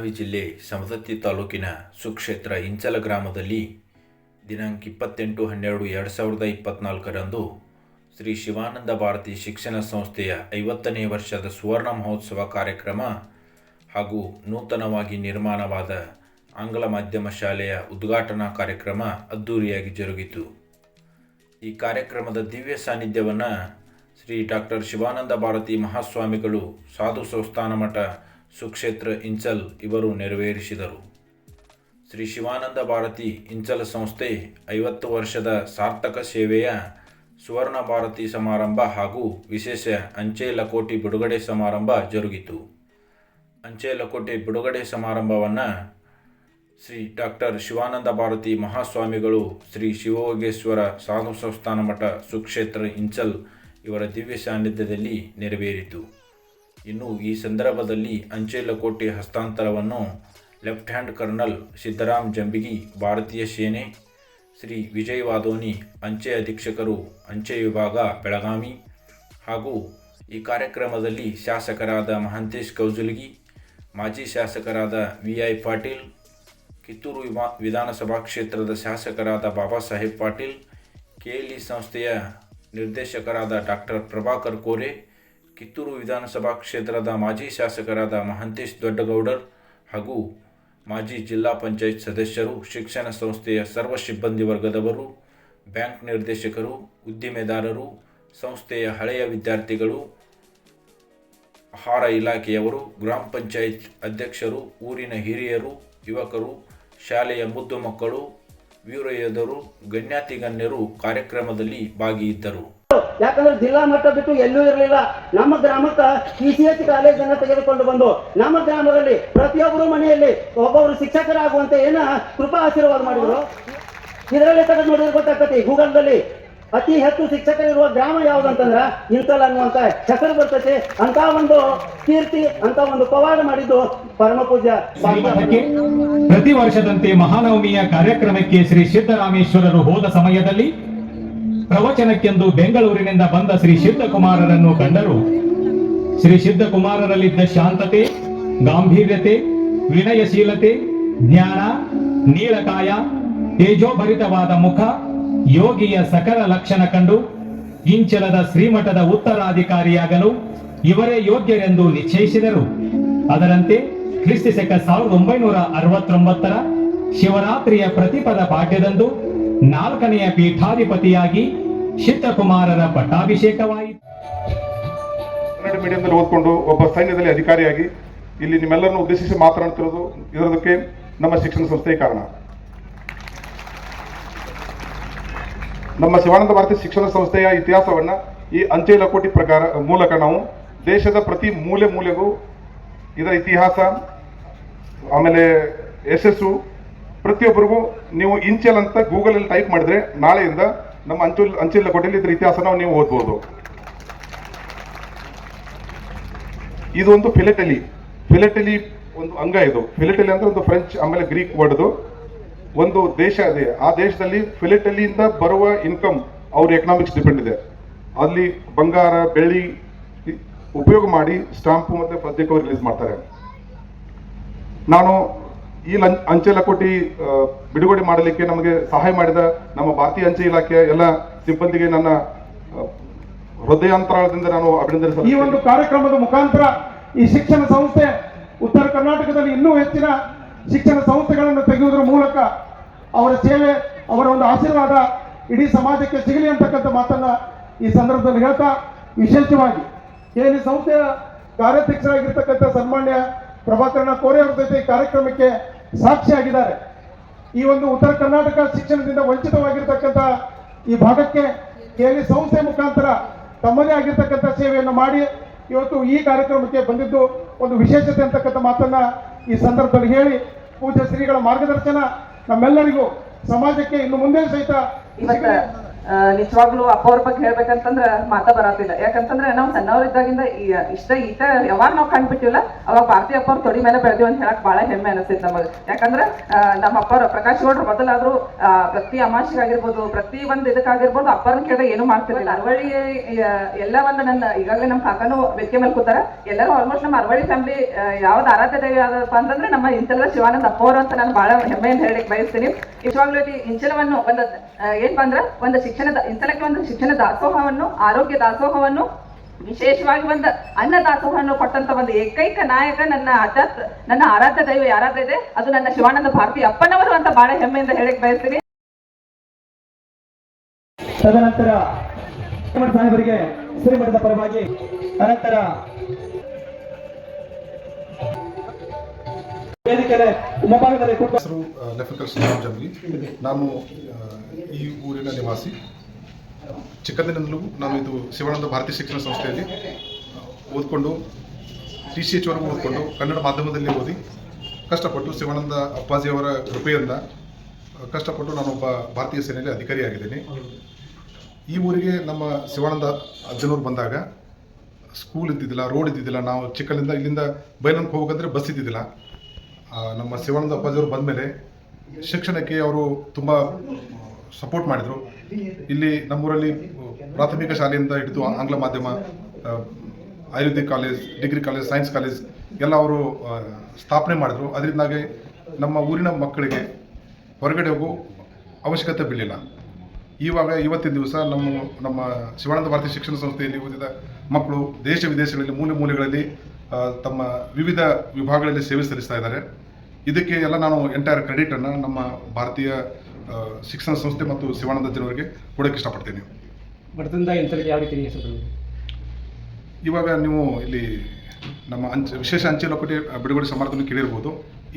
ಬೆಳಗಾವಿ ಜಿಲ್ಲೆ ಸವದತ್ತಿ ತಾಲೂಕಿನ ಸುಕ್ಷೇತ್ರ ಇಂಚಲ ಗ್ರಾಮದಲ್ಲಿ ದಿನಾಂಕ ಇಪ್ಪತ್ತೆಂಟು ಹನ್ನೆರಡು ಎರಡು ಸಾವಿರದ ಇಪ್ಪತ್ನಾಲ್ಕರಂದು ಶ್ರೀ ಶಿವಾನಂದ ಭಾರತಿ ಶಿಕ್ಷಣ ಸಂಸ್ಥೆಯ ಐವತ್ತನೇ ವರ್ಷದ ಸುವರ್ಣ ಮಹೋತ್ಸವ ಕಾರ್ಯಕ್ರಮ ಹಾಗೂ ನೂತನವಾಗಿ ನಿರ್ಮಾಣವಾದ ಆಂಗ್ಲ ಮಾಧ್ಯಮ ಶಾಲೆಯ ಉದ್ಘಾಟನಾ ಕಾರ್ಯಕ್ರಮ ಅದ್ಧೂರಿಯಾಗಿ ಜರುಗಿತು. ಈ ಕಾರ್ಯಕ್ರಮದ ದಿವ್ಯ ಸಾನ್ನಿಧ್ಯವನ್ನು ಶ್ರೀ ಡಾಕ್ಟರ್ ಶಿವಾನಂದ ಭಾರತಿ ಮಹಾಸ್ವಾಮಿಗಳು ಸಾಧು ಸಂಸ್ಥಾನ ಮಠ ಸುಕ್ಷೇತ್ರ ಇಂಚಲ್ ಇವರು ನೆರವೇರಿಸಿದರು. ಶ್ರೀ ಶಿವಾನಂದ ಭಾರತಿ ಇಂಚಲ್ ಸಂಸ್ಥೆ ಐವತ್ತು ವರ್ಷದ ಸಾರ್ಥಕ ಸೇವೆಯ ಸುವರ್ಣ ಭಾರತಿ ಸಮಾರಂಭ ಹಾಗೂ ವಿಶೇಷ ಅಂಚೆ ಲಕೋಟಿ ಬಿಡುಗಡೆ ಸಮಾರಂಭ ಜರುಗಿತು. ಅಂಚೆ ಲಕೋಟಿ ಬಿಡುಗಡೆ ಸಮಾರಂಭವನ್ನು ಶ್ರೀ ಡಾಕ್ಟರ್ ಶಿವಾನಂದ ಭಾರತಿ ಮಹಾಸ್ವಾಮಿಗಳು ಶ್ರೀ ಶಿವಯೋಗೇಶ್ವರ ಸಾಧು ಸಂಸ್ಥಾನ ಮಠ ಸುಕ್ಷೇತ್ರ ಇಂಚಲ್ ಇವರ ದಿವ್ಯ ಸಾನ್ನಿಧ್ಯದಲ್ಲಿ ನೆರವೇರಿತು. ಇನ್ನು ಈ ಸಂದರ್ಭದಲ್ಲಿ ಅಂಚೆ ಲಕೋಟೆ ಹಸ್ತಾಂತರವನ್ನು left hand colonel Siddaram Jambigi, ಭಾರತೀಯ ಸೇನೆ ಶ್ರೀ ವಿಜಯ್ ವಾದೋನಿ, ಅಂಚೆ ಅಧೀಕ್ಷಕರು, ಅಂಚೆ ವಿಭಾಗ, ಬೆಳಗಾವಿ ಹಾಗೂ ಈ ಕಾರ್ಯಕ್ರಮದಲ್ಲಿ ಶಾಸಕರಾದ ಮಹಂತೇಶ್ ಕೌಜುಲ್ಗಿ, ಮಾಜಿ ಶಾಸಕರಾದ ವಿ ಐ ಪಾಟೀಲ್, ಕಿತ್ತೂರು ವಿಮಾ ವಿಧಾನಸಭಾ ಕ್ಷೇತ್ರದ ಶಾಸಕರಾದ ಬಾಬಾ ಸಾಹೇಬ್ ಪಾಟೀಲ್, ಕೆಎಲ್ಇ ಸಂಸ್ಥೆಯ ನಿರ್ದೇಶಕರಾದ ಡಾಕ್ಟರ್ ಪ್ರಭಾಕರ್ ಕೋರೆ ಕಿತ್ತೂರು ವಿಧಾನಸಭಾ ಕ್ಷೇತ್ರದ ಮಾಜಿ ಶಾಸಕರಾದ ಮಹಂತೇಶ್ ದೊಡ್ಡಗೌಡರ್ ಹಾಗೂ ಮಾಜಿ ಜಿಲ್ಲಾ ಪಂಚಾಯತ್ ಸದಸ್ಯರು, ಶಿಕ್ಷಣ ಸಂಸ್ಥೆಯ ಸರ್ವ ಸಿಬ್ಬಂದಿ ವರ್ಗದವರು, ಬ್ಯಾಂಕ್ ನಿರ್ದೇಶಕರು, ಉದ್ದಿಮೆದಾರರು, ಸಂಸ್ಥೆಯ ಹಳೆಯ ವಿದ್ಯಾರ್ಥಿಗಳು, ಆಹಾರ ಇಲಾಖೆಯವರು, ಗ್ರಾಮ ಪಂಚಾಯತ್ ಅಧ್ಯಕ್ಷರು, ಊರಿನ ಹಿರಿಯರು, ಯುವಕರು, ಶಾಲೆಯ ಮುದ್ದು ಮಕ್ಕಳು, ವೀರಯೋಧರು, ಗಣ್ಯಾತಿಗಣ್ಯರು ಕಾರ್ಯಕ್ರಮದಲ್ಲಿ ಭಾಗಿಯಿದ್ದರು. ಯಾಕಂದ್ರೆ ಜಿಲ್ಲಾ ಮಟ್ಟ ಬಿಟ್ಟು ಎಲ್ಲೂ ಇರಲಿಲ್ಲ. ನಮ್ಮ ಗ್ರಾಮಕ್ಕ ಪಿ ಸಿ ಎಚ್ ಕಾಲೇಜನ್ನು ತೆಗೆದುಕೊಂಡು ಬಂದು ನಮ್ಮ ಗ್ರಾಮದಲ್ಲಿ ಪ್ರತಿಯೊಬ್ಬರು ಮನೆಯಲ್ಲಿ ಒಬ್ಬೊಬ್ರು ಶಿಕ್ಷಕರಾಗುವಂತೆ ಏನ ಕೃಪಾ ಆಶೀರ್ವಾದ ಮಾಡಿದ್ರು. ಇದರಲ್ಲಿ ತೆಗೆದು ನೋಡಿದ್ರೆ ಗೊತ್ತಾಗ್ತತಿ ಗೂಗಲ್ದಲ್ಲಿ ಅತಿ ಹೆಚ್ಚು ಶಿಕ್ಷಕರಿರುವ ಗ್ರಾಮ ಯಾವ್ದಂತಂದ್ರ ಇಂತಲ್ ಅನ್ನುವಂತ ಹೆಸರು ಬರ್ತೈತಿ. ಅಂತ ಒಂದು ಕೀರ್ತಿ, ಅಂತ ಒಂದು ಪವಾಡ ಮಾಡಿದ್ದು ಪರಮ ಪೂಜ್ಯ ಪ್ರತಿ ವರ್ಷದಂತೆ ಮಹಾನವಮಿಯ ಕಾರ್ಯಕ್ರಮಕ್ಕೆ ಶ್ರೀ ಸಿದ್ದರಾಮೇಶ್ವರರು ಹೋದ ಸಮಯದಲ್ಲಿ ಪ್ರವಚನಕ್ಕೆಂದು ಬೆಂಗಳೂರಿನಿಂದ ಬಂದ ಶ್ರೀ ಸಿದ್ಧಕುಮಾರರನ್ನು ಕಂಡರು. ಶ್ರೀ ಸಿದ್ಧಕುಮಾರರಲ್ಲಿದ್ದ ಶಾಂತತೆ, ಗಾಂಭೀರ್ಯತೆ, ವಿನಯಶೀಲತೆ, ಜ್ಞಾನ ನೀಳಕಾಯ ತೇಜೋಭರಿತವಾದ ಮುಖ, ಯೋಗಿಯ ಸಕಲ ಲಕ್ಷಣ ಕಂಡು ಇಂಚಲದ ಶ್ರೀಮಠದ ಉತ್ತರಾಧಿಕಾರಿಯಾಗಲು ಇವರೇ ಯೋಗ್ಯರೆಂದು ನಿಶ್ಚಯಿಸಿದರು. ಅದರಂತೆ ಕ್ರಿಸ್ತಿಶಕ ಸಾವಿರದ ಒಂಬೈನೂರ ಅರವತ್ತೊಂಬತ್ತರ ಶಿವರಾತ್ರಿಯ ಪ್ರತಿಪದ ಪಾಠ್ಯದಂದು ನಾಲ್ಕನೆಯ ಪೀಠಾಧಿಪತಿಯಾಗಿ ಶಿತ್ತಕುಮಾರರ ಪಟ್ಟಾಭಿಷೇಕವಾಯಿತು. ಕನ್ನಡ ಮೀಡಿಯಂದಲ್ಲಿ ಓದ್ಕೊಂಡು ಒಬ್ಬ ಸೈನ್ಯದಲ್ಲಿ ಅಧಿಕಾರಿಯಾಗಿ ಇಲ್ಲಿ ನಿಮ್ಮೆಲ್ಲರನ್ನು ಉದ್ದೇಶಿಸಿ ಮಾತನಾಡ್ತಿರೋದು ಇರೋದಕ್ಕೆ ನಮ್ಮ ಶಿಕ್ಷಣ ಸಂಸ್ಥೆಯ ಕಾರಣ. ನಮ್ಮ ಶಿವಾನಂದ ಭಾರತಿ ಶಿಕ್ಷಣ ಸಂಸ್ಥೆಯ ಇತಿಹಾಸವನ್ನ ಈ ಅಂಚೆ ಲಕೋಟಿ ಪ್ರಕಾರ, ಮೂಲಕ ನಾವು ದೇಶದ ಪ್ರತಿ ಮೂಲೆ ಮೂಲೆಗೂ ಇದರ ಇತಿಹಾಸ, ಆಮೇಲೆ ಯಶಸ್ಸು ಪ್ರತಿಯೊಬ್ಬರಿಗೂ ನೀವು ಇಂಚಲ್ ಅಂತ ಗೂಗಲಲ್ಲಿ ಟೈಪ್ ಮಾಡಿದ್ರೆ ನಾಳೆಯಿಂದ ನಮ್ಮ ಅಂಚುಲ್ ಅಂಚಿಲ್ಲ ಕೊಟ್ಟಲ್ಲಿ ಇದ್ರ ಇತಿಹಾಸನ ನೀವು ಓದ್ಬೋದು. ಇದು ಒಂದು ಫಿಲೆಟಲಿ. ಫಿಲೆಟಲಿ ಒಂದು ಅಂಗ ಇದು. ಫಿಲೆಟಲಿ ಅಂದ್ರೆ ಒಂದು ಫ್ರೆಂಚ್, ಆಮೇಲೆ ಗ್ರೀಕ್ ವರ್ಡ್ದು ಒಂದು ದೇಶ ಇದೆ ಆ ದೇಶದಲ್ಲಿ ಫಿಲೆಟಲಿಯಿಂದ ಬರುವ ಇನ್ಕಮ್ ಅವ್ರ ಎಕನಾಮಿಕ್ಸ್ ಡಿಪೆಂಡ್ ಇದೆ. ಅಲ್ಲಿ ಬಂಗಾರ, ಬೆಳ್ಳಿ ಉಪಯೋಗ ಮಾಡಿ ಸ್ಟಾಂಪು ಮತ್ತೆ ಪದ್ಯಕ್ಕೆ ರಿಲೀಸ್ ಮಾಡ್ತಾರೆ. ನಾನು ಈ ಲಂ- ಅಂಚೆ ಲಕೋಟಿ ಬಿಡುಗಡೆ ಮಾಡಲಿಕ್ಕೆ ನಮಗೆ ಸಹಾಯ ಮಾಡಿದ ನಮ್ಮ ಭಾರತೀಯ ಅಂಚೆ ಇಲಾಖೆಯ ಎಲ್ಲ ಸಿಬ್ಬಂದಿಗೆ ನನ್ನ ಹೃದಯಾಂತರಾಳದಿಂದ ನಾನು ಈ ಒಂದು ಕಾರ್ಯಕ್ರಮದ ಮುಖಾಂತರ ಈ ಶಿಕ್ಷಣ ಸಂಸ್ಥೆ ಉತ್ತರ ಕರ್ನಾಟಕದಲ್ಲಿ ಇನ್ನೂ ಹೆಚ್ಚಿನ ಶಿಕ್ಷಣ ಸಂಸ್ಥೆಗಳನ್ನು ತೆಗೆಯುವುದರ ಮೂಲಕ ಅವರ ಸೇವೆ, ಅವರ ಒಂದು ಆಶೀರ್ವಾದ ಇಡೀ ಸಮಾಜಕ್ಕೆ ಸಿಗಲಿ ಅಂತಕ್ಕಂಥ ಮಾತನ್ನ ಈ ಸಂದರ್ಭದಲ್ಲಿ ಹೇಳ್ತಾ ವಿಶೇಷವಾಗಿ ಏನು ಸಂಸ್ಥೆಯ ಕಾರ್ಯಾಧ್ಯಕ್ಷರಾಗಿರ್ತಕ್ಕಂಥ ಸನ್ಮಾನ್ಯ ಪ್ರಭಾಕರಣ ಕೋರೆ ಅವರ ಜೊತೆ ಕಾರ್ಯಕ್ರಮಕ್ಕೆ ಸಾಕ್ಷಿಯಾಗಿದ್ದಾರೆ. ಈ ಒಂದು ಉತ್ತರ ಕರ್ನಾಟಕ ಶಿಕ್ಷಣದಿಂದ ವಂಚಿತವಾಗಿರ್ತಕ್ಕಂಥ ಈ ಭಾಗಕ್ಕೆ ಕೇಳಿ ಸಂಸ್ಥೆ ಮುಖಾಂತರ ತಮ್ಮದೇ ಆಗಿರ್ತಕ್ಕಂಥ ಸೇವೆಯನ್ನು ಮಾಡಿ ಇವತ್ತು ಈ ಕಾರ್ಯಕ್ರಮಕ್ಕೆ ಬಂದಿದ್ದು ಒಂದು ವಿಶೇಷತೆ ಅಂತಕ್ಕಂಥ ಮಾತನ್ನ ಈ ಸಂದರ್ಭದಲ್ಲಿ ಹೇಳಿ ಪೂಜ್ಯ ಶ್ರೀಗಳ ಮಾರ್ಗದರ್ಶನ ನಮ್ಮೆಲ್ಲರಿಗೂ ಸಮಾಜಕ್ಕೆ ಇನ್ನು ಮುಂದೆ ಸಹಿತ ನಿಜವಾಗ್ಲೂ ಅಪ್ಪ ಅವ್ರ ಬಗ್ಗೆ ಹೇಳ್ಬೇಕಂತಂದ್ರ ಮಾತ ಬರತ್ತಿಲ್ಲ. ಯಾಕಂತಂದ್ರೆ ನಾವು ಸಣ್ಣವರಿದ್ದಾಗಿಂದ ಇಷ್ಟ ಈತ ಯಾವಾಗ ನಾವು ಕಂಡ್ಬಿಟ್ಟಿಲ್ಲ ಅವಾಗ ಭಾರತೀಯ ಅಪ್ಪ ಅವ್ರ ತೊಡಿ ಮೇಲೆ ಬೆಳೆದಿವಿ ಅಂತ ಹೇಳಕ್ ಬಹಳ ಹೆಮ್ಮೆ ಅನಿಸ್ತೈತೆ ನಮಗೆ. ಯಾಕಂದ್ರೆ ನಮ್ಮ ಅಪ್ಪರು ಪ್ರಕಾಶ್ ಗೌಡ್ರ ಮೊದಲಾದ್ರೂ ಪ್ರತಿ ಅಮಾಸಿಗಾಗಿರ್ಬೋದು ಪ್ರತಿ ಒಂದು ಇದಕ್ಕಾಗಿರ್ಬೋದು ಅಪ್ಪರನ್ನ ಕೇಳಿದ್ರೆ ಏನು ಮಾಡ್ತಿರ್ಲಿಲ್ಲ. ಅರವಳ್ಳಿ ಎಲ್ಲ ಒಂದು ನನ್ನ ಈಗಾಗಲೇ ನಮ್ಮ ಕಾಕಾನು ವೇದಿಕೆ ಮೇಲೆ ಕೂತಾರ. ಎಲ್ಲರೂ ಆಲ್ಮೋಸ್ಟ್ ನಮ್ಮ ಅರವಳ್ಳಿ ಫ್ಯಾಮಿಲಿ ಯಾವ್ದು ಆರಾಧ್ಯ ದೇವಿ ಯಾವ್ದಪ್ಪ ಅಂತಂದ್ರೆ ನಮ್ಮ ಇಂತೆಲ್ಲ ಶಿವಾನಂದ ಅಪ್ಪ ಅಂತ ನಾನು ಬಹಳ ಹೆಮ್ಮೆಯಿಂದ ಹೇಳಕ್ ಬಯಸ್ತೀನಿ. ನಿಜವಾಗ್ಲೂ ಇಂಚಲವನ್ನು ಒಂದು ಏನ್ ಬಂದ್ರ? ಒಂದು ಶಿಕ್ಷಣದ ಇಂಚಲಕ್ಕೆ ಒಂದು ಶಿಕ್ಷಣ ದಾಸೋಹವನ್ನು, ಆರೋಗ್ಯ ದಾಸೋಹವನ್ನು, ವಿಶೇಷವಾಗಿ ಒಂದು ಅನ್ನ ದಾಸೋಹವನ್ನು ಕೊಟ್ಟಂತ ಒಂದು ಏಕೈಕ ನಾಯಕ ನನ್ನ ಆಚಾತ್ ನನ್ನ ಆರಾಧ್ಯ ದೈವ ಯಾರಾದ್ರೂ ಇದೆ? ಅದು ನನ್ನ ಶಿವಾನಂದ ಭಾರತಿ ಅಪ್ಪನವರು ಅಂತ ಬಹಳ ಹೆಮ್ಮೆಯಿಂದ ಹೇಳಕ್ ಬಯಸ್ತೀನಿ. ತದನಂತರ ಸಾಹೇಬರಿಗೆ ಶ್ರೀಮಠದ ಪರವಾಗಿ ಅನಂತರ ಹೆಸರು ಲೆಫ್ಟಿನಲ್ ಶ್ರೀರಾಮ್ ಜಂಬಿ ನಾನು ಈ ಊರಿನ ನಿವಾಸಿ. ಚಿಕ್ಕಂದಿನಿಂದಲೂ ನಾನು ಇದು ಶಿವಾನಂದ ಭಾರತೀಯ ಶಿಕ್ಷಣ ಸಂಸ್ಥೆಯಲ್ಲಿ ಓದ್ಕೊಂಡು ಟಿ ಸಿ ಎಚ್ ವರೆಗೂ ಓದ್ಕೊಂಡು, ಕನ್ನಡ ಮಾಧ್ಯಮದಲ್ಲಿ ಓದಿ, ಕಷ್ಟಪಟ್ಟು ಶಿವಾನಂದ ಅಪ್ಪಾಜಿಯವರ ಕೃಪೆಯಿಂದ ಕಷ್ಟಪಟ್ಟು ನಾನೊಬ್ಬ ಭಾರತೀಯ ಸೇನೆಯಲ್ಲಿ ಅಧಿಕಾರಿಯಾಗಿದ್ದೀನಿ. ಈ ಊರಿಗೆ ನಮ್ಮ ಶಿವಾನಂದ ಅಜ್ಜನವ್ರು ಬಂದಾಗ ಸ್ಕೂಲ್ ಇದ್ದಿದ್ದಿಲ್ಲ ರೋಡ್ ಇದ್ದಿದ್ದಿಲ್ಲ, ನಾವು ಚಿಕ್ಕಲ್ಲಿಂದ ಇಲ್ಲಿಂದ ಬೈಲಂಗೆ ಹೋಗಬೇಕಂದ್ರೆ ಬಸ್ ಇದ್ದಿದ್ದಿಲ್ಲ. ನಮ್ಮ ಶಿವಾನಂದ ಅಪ್ಪಾಜಿಯವರು ಬಂದಮೇಲೆ ಶಿಕ್ಷಣಕ್ಕೆ ಅವರು ತುಂಬ ಸಪೋರ್ಟ್ ಮಾಡಿದರು. ಇಲ್ಲಿ ನಮ್ಮೂರಲ್ಲಿ ಪ್ರಾಥಮಿಕ ಶಾಲೆಯಿಂದ ಹಿಡಿದು ಆಂಗ್ಲ ಮಾಧ್ಯಮ Ayurvedic college, degree college, science college ಎಲ್ಲ ಅವರು ಸ್ಥಾಪನೆ ಮಾಡಿದರು. ಅದರಿಂದಾಗಿ ನಮ್ಮ ಊರಿನ ಮಕ್ಕಳಿಗೆ ಹೊರಗಡೆ ಹೋಗೋ ಅವಶ್ಯಕತೆ ಬೀಳಿಲ್ಲ ಇವಾಗ ಇವತ್ತಿನ ದಿವಸ ನಮ್ಮ ನಮ್ಮ ಶಿವಾನಂದ ಭಾರತೀಯ ಶಿಕ್ಷಣ ಸಂಸ್ಥೆಯಲ್ಲಿ ಓದಿದ ಮಕ್ಕಳು ದೇಶ ವಿದೇಶಗಳಲ್ಲಿ ಮೂಲೆ ಮೂಲೆಗಳಲ್ಲಿ ತಮ್ಮ ವಿವಿಧ ವಿಭಾಗಗಳಲ್ಲಿ ಸೇವೆ ಸಲ್ಲಿಸ್ತಾ ಇದ್ದಾರೆ. ಇದಕ್ಕೆ ಎಲ್ಲ ನಾನು ಎಂಟೈರ್ ಕ್ರೆಡಿಟನ್ನು ನಮ್ಮ ಭಾರತೀಯ ಶಿಕ್ಷಣ ಸಂಸ್ಥೆ ಮತ್ತು ಶಿವಾನಂದ ಜನರಿಗೆ ಕೊಡೋಕ್ಕೆ ಇಷ್ಟಪಡ್ತೀನಿ ಬಡತನದ ಯಾವ ರೀತಿ ಇವಾಗ ನೀವು ಇಲ್ಲಿ ನಮ್ಮ ಅಂಚೆ ವಿಶೇಷ ಅಂಚೆ ಲೋಕಟಿ ಬಿಡುಗಡೆ ಸಮಾರಂಭದಲ್ಲಿ ಕೇಳಿರ್ಬೋದು.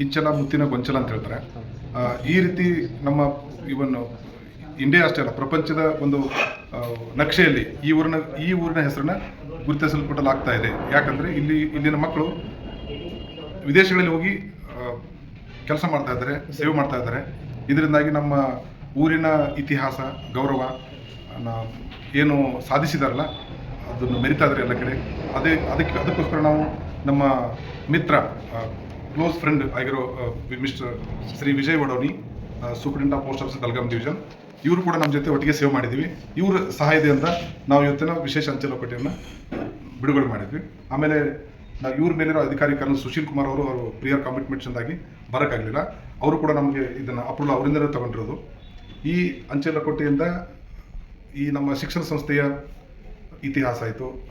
ಇಂಚಲ ಮುತ್ತಿನ ಗೊಂಚಲ ಅಂತ ಹೇಳ್ತಾರೆ. ಈ ರೀತಿ ನಮ್ಮ ಇವನ್ ಇಂಡಿಯಾ ಅಷ್ಟೇ ಅಲ್ಲ ಪ್ರಪಂಚದ ಒಂದು ನಕ್ಷೆಯಲ್ಲಿ ಈ ಊರಿನ ಈ ಊರಿನ ಹೆಸರನ್ನ ಗುರುತಿಸಲ್ಪಡಲಾಗ್ತಾ ಇದೆ. ಯಾಕಂದರೆ ಇಲ್ಲಿ ಇಲ್ಲಿನ ಮಕ್ಕಳು ವಿದೇಶಗಳಲ್ಲಿ ಹೋಗಿ ಕೆಲಸ ಮಾಡ್ತಾ ಇದ್ದಾರೆ, ಸೇವೆ ಮಾಡ್ತಾ ಇದ್ದಾರೆ. ಇದರಿಂದಾಗಿ ನಮ್ಮ ಊರಿನ ಇತಿಹಾಸ, ಗೌರವ ಏನು ಸಾಧಿಸಿದಾರಲ್ಲ, ಅದನ್ನು ಮೆರಿತಾ ಇದ್ದಾರೆ ಎಲ್ಲ ಕಡೆ. ಅದೇ, ಅದಕ್ಕೆ, ಅದಕ್ಕೋಸ್ಕರ ನಾವು ನಮ್ಮ ಮಿತ್ರ ಕ್ಲೋಸ್ ಫ್ರೆಂಡ್ ಆಗಿರೋ mister Shri Vijay Vadoni superintendent of post office Dalgam division ಇವರು ಕೂಡ ನಮ್ಮ ಜೊತೆ ಒಟ್ಟಿಗೆ ಸೇವ್ ಮಾಡಿದ್ದೀವಿ. ಇವ್ರ ಸಹಾಯದಿಂದ ನಾವು ಇವತ್ತಿನ ವಿಶೇಷ ಅಂಚೆ ಲಕೋಟೆಯನ್ನು ಬಿಡುಗಡೆ ಮಾಡಿದ್ವಿ. ಆಮೇಲೆ ನಾವು ಇವ್ರ ಮೇಲಿರೋ ಅಧಿಕಾರಿ ಕರ್ನಲ್ ಸುಶೀಲ್ ಕುಮಾರ್ ಅವರು ಅವರು ಪ್ರಿಯರ್ ಕಮಿಟ್ಮೆಂಟ್ಸಿಂದಾಗಿ ಬರೋಕ್ಕಾಗಲಿಲ್ಲ. ಅವರು ಕೂಡ ನಮಗೆ ಇದನ್ನು ಅಪ್ರೂವಲ್ ಅವರಿಂದಲೇ ತಗೊಂಡಿರೋದು. ಈ ಅಂಚೆ ಲಕೋಟೆಯಿಂದ ಈ ನಮ್ಮ ಶಿಕ್ಷಣ ಸಂಸ್ಥೆಯ ಇತಿಹಾಸ ಆಯಿತು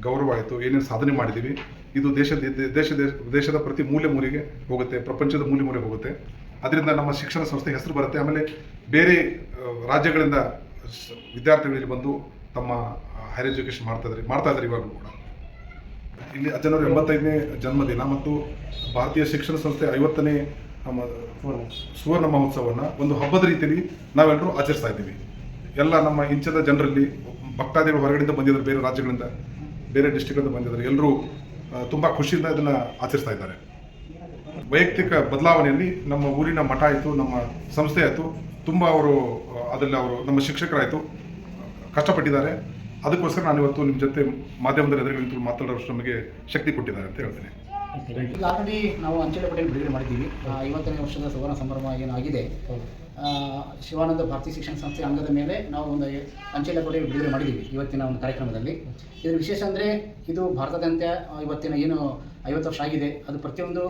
ಗೌರವ ಆಯಿತು, ಏನೇನು ಸಾಧನೆ ಮಾಡಿದ್ದೀವಿ ಇದು ದೇಶ ದೇಶ- ದೇಶದ ಪ್ರತಿ ಮೂಲೆ ಮೂಲೆಗೆ ಹೋಗುತ್ತೆ, ಪ್ರಪಂಚದ ಮೂಲೆ ಮೂಲೆಗೆ ಹೋಗುತ್ತೆ. ಅದರಿಂದ ನಮ್ಮ ಶಿಕ್ಷಣ ಸಂಸ್ಥೆ ಹೆಸರು ಬರುತ್ತೆ. ಆಮೇಲೆ ಬೇರೆ ರಾಜ್ಯಗಳಿಂದ ವಿದ್ಯಾರ್ಥಿಗಳಿಗೆ ಬಂದು ತಮ್ಮ ಹೈರ್ ಎಜುಕೇಷನ್ ಮಾಡ್ತಾ ಇದ್ದಾರೆ ಮಾಡ್ತಾ ಇದ್ದಾರೆ ಇವಾಗಲೂ ಕೂಡ. ಇಲ್ಲಿ ಅಜ್ಜನವರ ಎಂಬತ್ತೈದನೇ ಜನ್ಮದಿನ ಮತ್ತು ಭಾರತೀಯ ಶಿಕ್ಷಣ ಸಂಸ್ಥೆ ಐವತ್ತನೇ ಸುವರ್ಣ ಮಹೋತ್ಸವವನ್ನು ಒಂದು ಹಬ್ಬದ ರೀತಿಯಲ್ಲಿ ನಾವೆಲ್ಲರೂ ಆಚರಿಸ್ತಾ ಇದ್ದೀವಿ. ಎಲ್ಲ ನಮ್ಮ ಇಂಚದ ಜನರಲ್ಲಿ ಭಕ್ತಾದಿಗಳು ಹೊರಗಡೆಯಿಂದ ಬಂದಿದ್ದಾರೆ, ಬೇರೆ ರಾಜ್ಯಗಳಿಂದ, ಬೇರೆ ಡಿಸ್ಟಿಕ್ಗಳಿಂದ ಬಂದಿದ್ದಾರೆ. ಎಲ್ಲರೂ ತುಂಬ ಖುಷಿಯಿಂದ ಇದನ್ನು ಆಚರಿಸ್ತಾ ಇದ್ದಾರೆ. ವೈಯಕ್ತಿಕ ಬದಲಾವಣೆಯಲ್ಲಿ ನಮ್ಮ ಊರಿನ ಮಠ ಆಯಿತು, ನಮ್ಮ ಸಂಸ್ಥೆ ಆಯಿತು, ತುಂಬ ಅವರು ಅದರಲ್ಲಿ ಅವರು ನಮ್ಮ ಶಿಕ್ಷಕರಾಯಿತು, ಕಷ್ಟಪಟ್ಟಿದ್ದಾರೆ. ಅದಕ್ಕೋಸ್ಕರ ನಾನು ಇವತ್ತು ನಿಮ್ಮ ಜೊತೆ ಮಾಧ್ಯಮದಲ್ಲಿ ಎದುರುಗಡೆ ನಿಂತು ಮಾತಾಡೋಷ್ಟು ನಮಗೆ ಶಕ್ತಿ ಕೊಟ್ಟಿದ್ದಾರೆ ಅಂತ ಹೇಳ್ತೀನಿ. ಈಗ ಆಲ್ರೆಡಿ ನಾವು ಅಂಚೆ ಪಟೇಲ್ ಬಿಡುಗಡೆ ಮಾಡಿದ್ದೀವಿ. ಐವತ್ತನೇ ವರ್ಷದ ಸುವರ್ಣ ಸಂಭ್ರಮ ಏನಾಗಿದೆ? ಶಿವಾನಂದ ಭಾರತೀಯ ಶಿಕ್ಷಣ ಸಂಸ್ಥೆ ಅಂಗದ ಮೇಲೆ ನಾವು ಒಂದು ಅಂಚೆ ಪಟೇಲ್ ಬಿಡುಗಡೆ ಮಾಡಿದ್ದೀವಿ ಇವತ್ತಿನ ಒಂದು ಕಾರ್ಯಕ್ರಮದಲ್ಲಿ. ಇದರ ವಿಶೇಷ ಅಂದರೆ ಇದು ಭಾರತದಂತೆ ಇವತ್ತಿನ ಏನು ಐವತ್ತು ವರ್ಷ ಆಗಿದೆ. ಅದು ಪ್ರತಿಯೊಂದು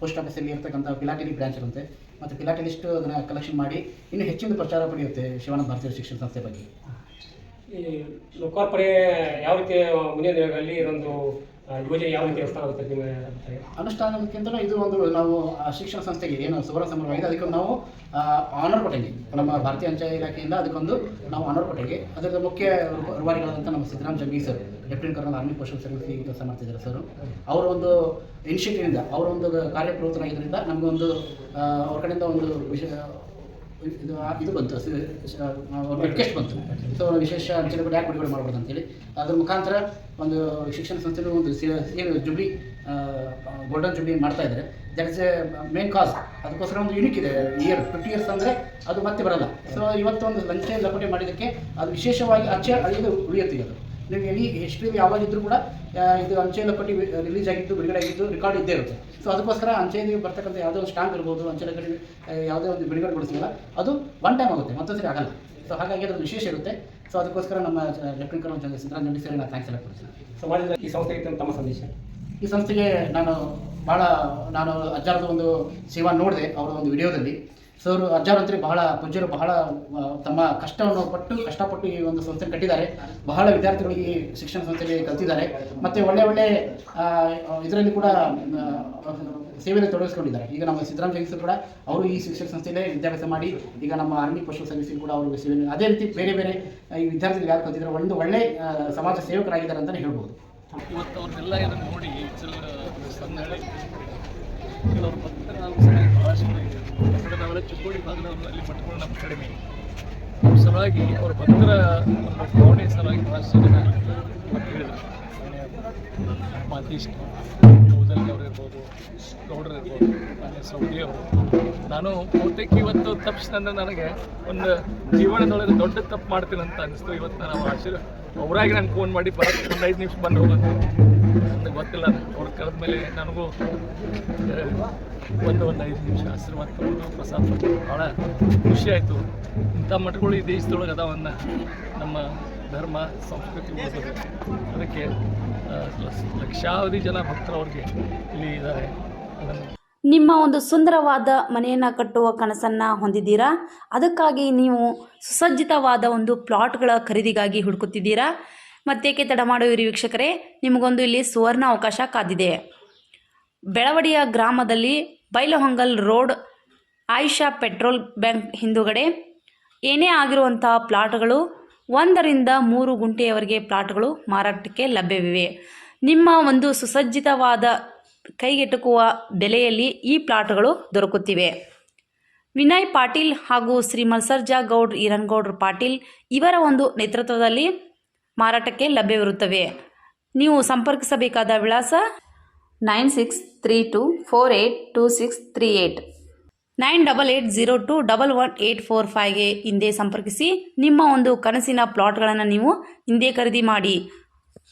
ಪೋಸ್ಟ್ ಆಫೀಸಲ್ಲಿ ಇರ್ತಕ್ಕಂಥ ಪಿಲಾಟೆಲಿ ಬ್ರಾಂಚ್ ಇರುತ್ತೆ. ಮತ್ತು ಪಿಲಾಟೆಲಿಸ್ಟ್ ಅದನ್ನು ಕಲೆಕ್ಷನ್ ಮಾಡಿ ಇನ್ನೂ ಹೆಚ್ಚಿನ ಪ್ರಚಾರ ಪಡೆಯುತ್ತೆ ಶಿವಾನಂದ ಭಾರತೀಯ ಶಿಕ್ಷಣ ಸಂಸ್ಥೆ ಬಗ್ಗೆ. ಈ ಲೋಕಾರ್ಪಣೆ ಯಾವ ರೀತಿ ಮುಂದಿನ ದಿನಗಳಲ್ಲಿ ಇದೊಂದು ಯೋಜನೆ ಯಾವ ರೀತಿ ಅನುಷ್ಠಾನ ಆಗುತ್ತೆ ನಿಮ್ಮ ಅಭಿಪ್ರಾಯ? ಅನುಷ್ಠಾನಕ್ಕಿಂತ ಇದು ಒಂದು ನಾವು ಶಿಕ್ಷಣ ಸಂಸ್ಥೆಗೆ ಏನು ಸುವರ್ಣ ಸಂಭ್ರಮ ಇದೆ ಅದಕ್ಕೊಂದು ನಾವು ಆನರ್ ಕೊಟ್ಟಂಗೆ ನಮ್ಮ ಭಾರತೀಯ ಅಂಚೆ ಇಲಾಖೆಯಿಂದ ಅದಕ್ಕೊಂದು ನಾವು ಆನರ್ ಕೊಟ್ಟಂಗೆ ಅದರ ಮುಖ್ಯ ರೂಪ- ರೂವಾರಿಗಳಾದಂಥ ನಮ್ಮ Siddaram Jangi sir, lieutenant colonel army postal service ಕೆಲಸ ಮಾಡ್ತಿದ್ದಾರೆ ಸರ್ ಅವರ ಒಂದು ಇನಿಷಿಯೇಟಿವಿಂದ ಅವರ ಒಂದು ಕಾರ್ಯಪ್ರವೃತ್ತರಾಗಿದ್ದರಿಂದ ನಮಗೊಂದು ಅವ್ರ ಕಡೆಯಿಂದ ಒಂದು ವಿಷಯ ಇದು ಇದು ಬಂತು ರಿಕ್ವೆಸ್ಟ್ ಬಂತು. ಸೊ ವಿಶೇಷ ಅಂಚೆ ಯಾಕೆ ಬಿಡುಗಡೆ ಮಾಡ್ಬೋದು ಅಂತೇಳಿ ಅದ್ರ ಮುಖಾಂತರ ಒಂದು ಶಿಕ್ಷಣ ಸಂಸ್ಥೆನೂ ಒಂದು ಏನು ಜುಬ್ಲಿ ಗೋಲ್ಡನ್ ಜುಬ್ಲಿ ಮಾಡ್ತಾ ಇದ್ದಾರೆ. That is a main cause ಅದಕ್ಕೋಸ್ಕರ ಒಂದು ಯುನಿಕ್ ಇದೆ ಇಯರ್ ಫಿಫ್ಟಿ ಇಯರ್ಸ್ ಅಂದರೆ ಅದು ಮತ್ತೆ ಬರಲ್ಲ. ಸೊ ಇವತ್ತು ಒಂದು ಲಂಚೆ ಲಪಟೆ ಮಾಡಿದ್ದಕ್ಕೆ ಅದು ವಿಶೇಷವಾಗಿ ಅಂಚೆ ಅಳಿಯೋದು ಉಳಿಯುತ್ತೆ ಅದು. ನೀವು ಎನಿ ಎಷ್ಟು ಯಾವಾಗಿದ್ದರೂ ಕೂಡ ಇದು ಅಂಚೆ ಲಪಟಿ ರಿಲೀಸ್ ಆಗಿತ್ತು ಬಿಡುಗಡೆ ಆಗಿತ್ತು ರೆಕಾರ್ಡ್ ಇದ್ದೇ ಇರುತ್ತೆ. ಸೊ ಅದಕ್ಕೋಸ್ಕರ ಅಂಚೆಯಲ್ಲಿ ಬರ್ತಕ್ಕಂಥ ಯಾವುದೋ ಒಂದು ಸ್ಟಾಂಪ್ ಇರ್ಬೋದು ಅಂಚೆ ಕಡೆ ಯಾವುದೇ ಒಂದು ಬಿಡುಗಡೆಗೊಳಿಸಿಲ್ಲ ಅದು ಒನ್ ಟೈಮ್ ಆಗುತ್ತೆ ಮತ್ತೊಂದ್ಸರಿ ಆಗಲ್ಲ. ಸೊ ಹಾಗಾಗಿ ಅದು ವಿಶೇಷ ಇರುತ್ತೆ. ಸೊ ಅದಕ್ಕೋಸ್ಕರ ನಮ್ಮ lieutenant colonel Siddarama Jandi sir ನಾನು ಥ್ಯಾಂಕ್ಸ್ ಎಲ್ಲ ಕೊಡ್ತೀನಿ. ಸಮಾಜದ ಈ ಸಂಸ್ಥೆಗೆ ತಮ್ಮ ಸಂದೇಶ? ಈ ಸಂಸ್ಥೆಗೆ ನಾನು ಭಾಳ ನಾನು ಅಜ್ಜಾರದ ಒಂದು ಸೇವಾ ನೋಡಿದೆ ಅವರ ಒಂದು ವಿಡಿಯೋದಲ್ಲಿ. ಸೊ ಅವರು ಅಜ್ಜಾರಂತ್ರಿ ಬಹಳ, ಪೂಜ್ಯರು ಬಹಳ ತಮ್ಮ ಕಷ್ಟವನ್ನು ಪಟ್ಟು, ಕಷ್ಟಪಟ್ಟು ಈ ಒಂದು ಸಂಸ್ಥೆ ಕಟ್ಟಿದ್ದಾರೆ. ಬಹಳ ವಿದ್ಯಾರ್ಥಿಗಳಿಗೆ ಈ ಶಿಕ್ಷಣ ಸಂಸ್ಥೆಯಲ್ಲಿ ಕಲ್ತಿದ್ದಾರೆ. ಮತ್ತೆ ಒಳ್ಳೆ ಒಳ್ಳೆ ಇದರಲ್ಲಿ ಕೂಡ ಸೇವೆಯಲ್ಲಿ ತೊಡಗಿಸ್ಕೊಂಡಿದ್ದಾರೆ. ಈಗ ನಮ್ಮ ಸಿದ್ದರಾಮ ಜಗದೀಶ್ ಕೂಡ, ಅವರು ಈ ಶಿಕ್ಷಣ ಸಂಸ್ಥೆಯಲ್ಲೇ ವಿದ್ಯಾಭ್ಯಾಸ ಮಾಡಿ, ಈಗ ನಮ್ಮ ಆರ್ಮಿ ಪಶು ಸರ್ವಿಸಿಗೆ ಕೂಡ ಅವರು ಸೇವೆ ಅದೇ ರೀತಿ ಬೇರೆ ಬೇರೆ ಈ ವಿದ್ಯಾರ್ಥಿಗಳು ಯಾರು ಕಲ್ತಿದ್ದಾರೆ, ಒಂದು ಒಳ್ಳೆ ಸಮಾಜ ಸೇವಕರಾಗಿದ್ದಾರೆ ಅಂತಲೇ ಹೇಳ್ಬೋದು. ಮತ್ತು ಅವ್ರನ್ನೆಲ್ಲ ಇದನ್ನು ನೋಡಿ ಕೆಲವರು ಯಾಕಂದ್ರೆ ನಾವೆಲ್ಲ ಚಿಕ್ಕೋಡಿ ಭಾಗದಲ್ಲಿ ಮಟ್ಟಗಳು ನಮ್ಮ ಕಡಿಮೆ ಸಲುವಾಗಿ ಅವರ ಭಕ್ತರ ಒಂದು ಭಾವನೆ ಸಲುವಾಗಿ ಅಂತ ಹೇಳಿದರು ಮಾತೀಶ್ ಗೌದಲ್ಗಿ ಅವರು ಇರ್ಬೋದು ಗೌಡ್ರು ಇರ್ಬೋದು ಮಾನ್ಯ ಸೌದಿ ಅವರು ನಾನು ಬಹುತೇಕ ಇವತ್ತು ತಪ್ಪಿಸಿದಂದ್ರೆ ನನಗೆ ಒಂದು ಜೀವನದೊಳಗೆ ದೊಡ್ಡ ತಪ್ಪು ಮಾಡ್ತೀನಿ ಅಂತ ಅನಿಸ್ತು ಇವತ್ತು ನಾವು ಆಶೀರ್ವ ಅವರಾಗಿ ನಾನು ಫೋನ್ ಮಾಡಿ ಬರೋಕ್ಕೆ ಒಂದು ಐದು ನಿಮಿಷ ಬಂದು ಹೋಗುತ್ತೆ ನನಗೆ ಗೊತ್ತಿಲ್ಲ. ಅವ್ರು ಕರೆದ ಮೇಲೆ ನನಗೂ ಒಂದು ಒಂದು ಐದು ನಿಮಿಷ ಆಶೀರ್ವಾದ ತಗೊಂಡು ಪ್ರಸಾದ ತಗೊಂಡು ಭಾಳ ಖುಷಿ ಆಯಿತು. ಇಂಥ ಮಠಗಳು ಈ ದೇಶದೊಳಗೆ ಅದಾವನ್ನ ನಮ್ಮ ಧರ್ಮ, ಸಂಸ್ಕೃತಿ ಅದಕ್ಕೆ ಲಕ್ಷಾವಧಿ ಜನ ಭಕ್ತರು ಅವ್ರಿಗೆ ಇಲ್ಲಿ ಇದ್ದಾರೆ. ಅದನ್ನು ನಿಮ್ಮ ಒಂದು ಸುಂದರವಾದ ಮನೆಯನ್ನು ಕಟ್ಟುವ ಕನಸನ್ನು ಹೊಂದಿದ್ದೀರಾ? ಅದಕ್ಕಾಗಿ ನೀವು ಸುಸಜ್ಜಿತವಾದ ಒಂದು ಪ್ಲಾಟ್ಗಳ ಖರೀದಿಗಾಗಿ ಹುಡುಕುತ್ತಿದ್ದೀರಾ? ಮತ್ತೇಕೆ ತಡ ಮಾಡುವಿರಿ ವೀಕ್ಷಕರೇ? ನಿಮಗೊಂದು ಇಲ್ಲಿ ಸುವರ್ಣ ಅವಕಾಶ ಕಾದಿದೆ. ಬೆಳವಡಿಯ ಗ್ರಾಮದಲ್ಲಿ Bailhongal road, Ayesha petrol bank ಹಿಂದುಗಡೆ ಏನೇ ಆಗಿರುವಂತಹ ಪ್ಲಾಟ್ಗಳು ಒಂದರಿಂದ ಮೂರು ಗುಂಟೆಯವರೆಗೆ ಪ್ಲಾಟ್ಗಳು ಮಾರಾಟಕ್ಕೆ ಲಭ್ಯವಿವೆ. ನಿಮ್ಮ ಒಂದು ಸುಸಜ್ಜಿತವಾದ ಕೈಗೆಟುಕುವ ಬೆಲೆಯಲ್ಲಿ ಈ ಪ್ಲಾಟ್ಗಳು ದೊರಕುತ್ತಿವೆ. ವಿನಯ್ ಪಾಟೀಲ್ ಹಾಗೂ ಶ್ರೀ ಮಲ್ಸರ್ಜಾ ಗೌಡ್, ಈರನ್ಗೌಡ್ರ ಪಾಟೀಲ್ ಇವರ ಒಂದು ನೇತೃತ್ವದಲ್ಲಿ ಮಾರಾಟಕ್ಕೆ ಲಭ್ಯವಿರುತ್ತವೆ. ನೀವು ಸಂಪರ್ಕಿಸಬೇಕಾದ ವಿಳಾಸ nine six three two four eight two six three eight nine double eight zero two double one eight four ಫೈವ್ಗೆ ಹಿಂದೆ ಸಂಪರ್ಕಿಸಿ ನಿಮ್ಮ ಒಂದು ಕನಸಿನ ಪ್ಲಾಟ್ಗಳನ್ನು ನೀವು ಹಿಂದೆ ಖರೀದಿ ಮಾಡಿ.